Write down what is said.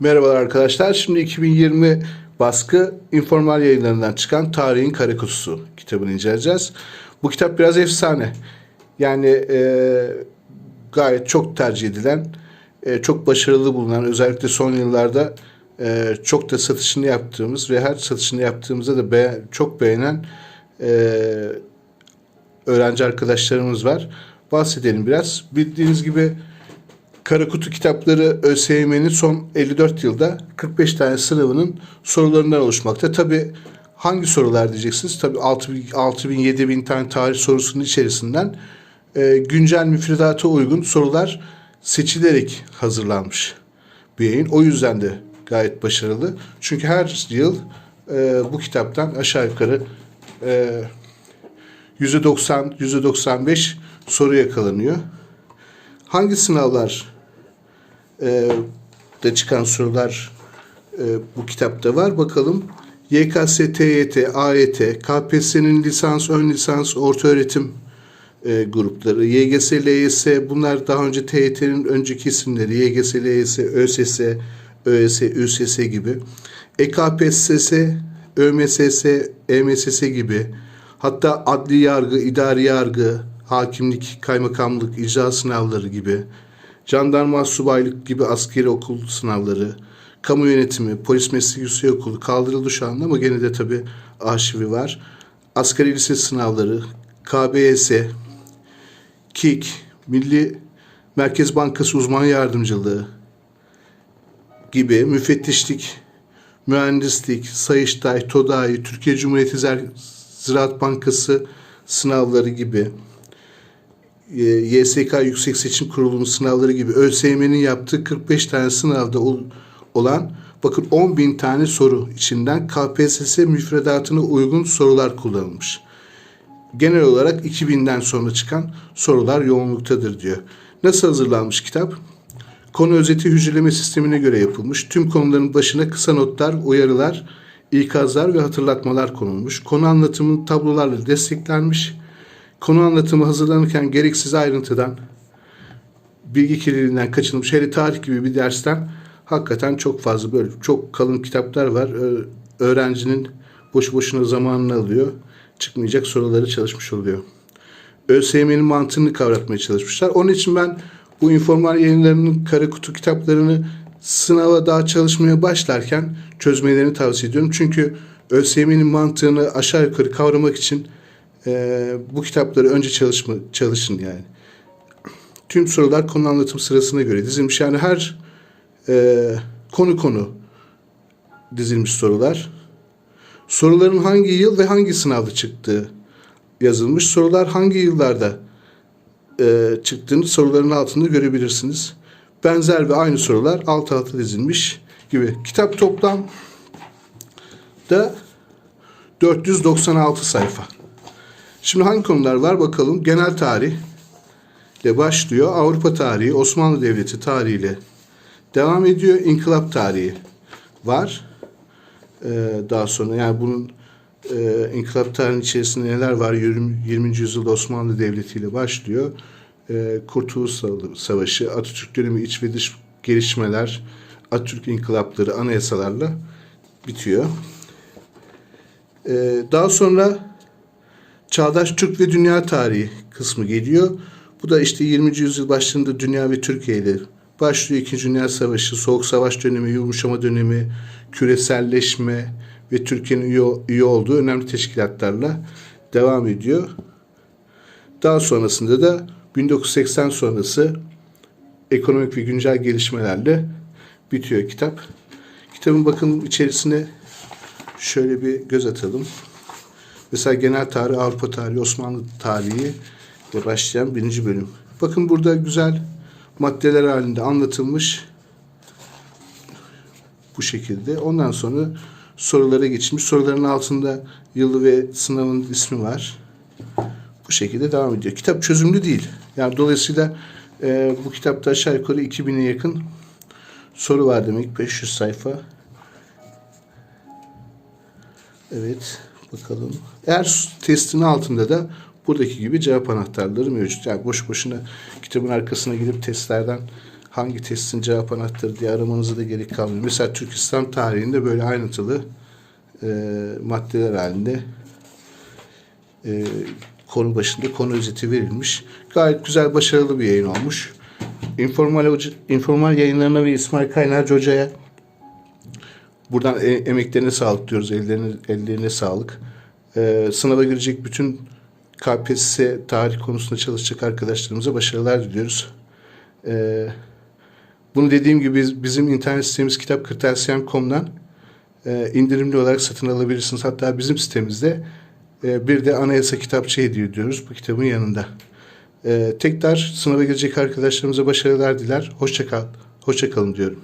Merhabalar arkadaşlar. Şimdi 2020 baskı informal yayınlarından çıkan Tarihin Kara Kutusu kitabını inceleyeceğiz. Bu kitap biraz efsane. Yani e, gayet çok tercih edilen, e, çok başarılı bulunan, özellikle son yıllarda e, çok da satışını yaptığımız ve her satışını yaptığımızda da be- çok beğenen e, öğrenci arkadaşlarımız var. Bahsedelim biraz. Bildiğiniz gibi Kara Kutu kitapları ÖSYM'nin son 54 yılda 45 tane sınavının sorularından oluşmakta. Tabi hangi sorular diyeceksiniz? Tabi 6000, 6000 7000 tane tarih sorusunun içerisinden e, güncel müfredata uygun sorular seçilerek hazırlanmış bir yayın. O yüzden de gayet başarılı. Çünkü her yıl e, bu kitaptan aşağı yukarı e, %90, %95 soru yakalanıyor. Hangi sınavlar e, da çıkan sorular e, bu kitapta var? Bakalım. YKS, TYT, AYT, KPSS'nin lisans, ön lisans, orta öğretim e, grupları, YGS, LYS bunlar daha önce TYT'nin önceki isimleri, YGS, LYS, ÖSS, ÖS, ÜSS gibi. E EKPSS, ÖMSS, EMSS gibi. Hatta adli yargı, idari yargı, hakimlik, kaymakamlık, icra sınavları gibi. Jandarma subaylık gibi askeri okul sınavları, kamu yönetimi, polis meslek yüksek okulu kaldırıldı şu anda ama gene de tabi arşivi var. Asgari lise sınavları, KBS, KİK, Milli Merkez Bankası uzman yardımcılığı gibi müfettişlik, mühendislik, Sayıştay, TODAİ, Türkiye Cumhuriyeti Ziraat Bankası sınavları gibi YSK Yüksek Seçim Kurulu'nun sınavları gibi ÖSYM'nin yaptığı 45 tane sınavda ol- olan bakın 10 bin tane soru içinden KPSS müfredatına uygun sorular kullanılmış. Genel olarak 2000'den sonra çıkan sorular yoğunluktadır diyor. Nasıl hazırlanmış kitap? Konu özeti hücreleme sistemine göre yapılmış. Tüm konuların başına kısa notlar, uyarılar, ikazlar ve hatırlatmalar konulmuş. Konu anlatımı tablolarla desteklenmiş. Konu anlatımı hazırlanırken gereksiz ayrıntıdan, bilgi kirliliğinden kaçınılmış. Hele tarih gibi bir dersten hakikaten çok fazla böyle çok kalın kitaplar var. Öğrencinin boşu boşuna zamanını alıyor. Çıkmayacak soruları çalışmış oluyor. ÖSYM'nin mantığını kavratmaya çalışmışlar. Onun için ben bu informal yayınlarının kara kutu kitaplarını sınava daha çalışmaya başlarken çözmelerini tavsiye ediyorum. Çünkü ÖSYM'nin mantığını aşağı yukarı kavramak için e, bu kitapları önce çalışma çalışın yani. Tüm sorular konu anlatım sırasına göre dizilmiş. Yani her e, konu konu dizilmiş sorular. Soruların hangi yıl ve hangi sınavda çıktığı yazılmış. Sorular hangi yıllarda e, çıktığını soruların altında görebilirsiniz. Benzer ve aynı sorular alt alta dizilmiş gibi. Kitap toplam da 496 sayfa. Şimdi hangi konular var bakalım. Genel tarih ile başlıyor. Avrupa tarihi, Osmanlı Devleti tarihiyle devam ediyor. İnkılap tarihi var. Ee, daha sonra yani bunun e, inkılap tarihinin içerisinde neler var? 20. 20. yüzyılda Osmanlı Devleti ile başlıyor. E, Kurtuluş Savaşı, Atatürk dönemi iç ve dış gelişmeler, Atatürk inkılapları anayasalarla bitiyor. E, daha sonra Çağdaş Türk ve Dünya Tarihi kısmı geliyor. Bu da işte 20. yüzyıl başlarında dünya ve Türkiye ile başlıyor. İkinci Dünya Savaşı, Soğuk Savaş dönemi, yumuşama dönemi, küreselleşme ve Türkiye'nin üye, olduğu önemli teşkilatlarla devam ediyor. Daha sonrasında da 1980 sonrası ekonomik ve güncel gelişmelerle bitiyor kitap. Kitabın bakın içerisine şöyle bir göz atalım. Mesela genel tarih, Avrupa tarihi, Osmanlı tarihi ile başlayan birinci bölüm. Bakın burada güzel maddeler halinde anlatılmış bu şekilde. Ondan sonra sorulara geçilmiş. Soruların altında yılı ve sınavın ismi var. Bu şekilde devam ediyor. Kitap çözümlü değil. Yani dolayısıyla e, bu kitapta aşağı yukarı 2000'e yakın soru var demek. 500 sayfa. Evet. Bakalım. Eğer testin altında da buradaki gibi cevap anahtarları mevcut. Yani boş boşuna kitabın arkasına gidip testlerden hangi testin cevap anahtarı diye aramanıza da gerek kalmıyor. Mesela Türk İslam tarihinde böyle ayrıntılı e, maddeler halinde e, konu başında konu özeti verilmiş. Gayet güzel, başarılı bir yayın olmuş. Informal, informal yayınlarına ve İsmail Kaynarca Hoca'ya buradan e- emeklerine sağlık diyoruz. Ellerine, ellerine sağlık. E, sınava girecek bütün KPSS tarih konusunda çalışacak arkadaşlarımıza başarılar diliyoruz. E, bunu dediğim gibi biz- bizim internet sitemiz kitapkırtasiye.com'dan e, indirimli olarak satın alabilirsiniz. Hatta bizim sitemizde e, bir de anayasa kitapçı hediye ediyoruz bu kitabın yanında. E, tekrar sınava girecek arkadaşlarımıza başarılar diler. Hoşça kal. Hoşça kalın diyorum.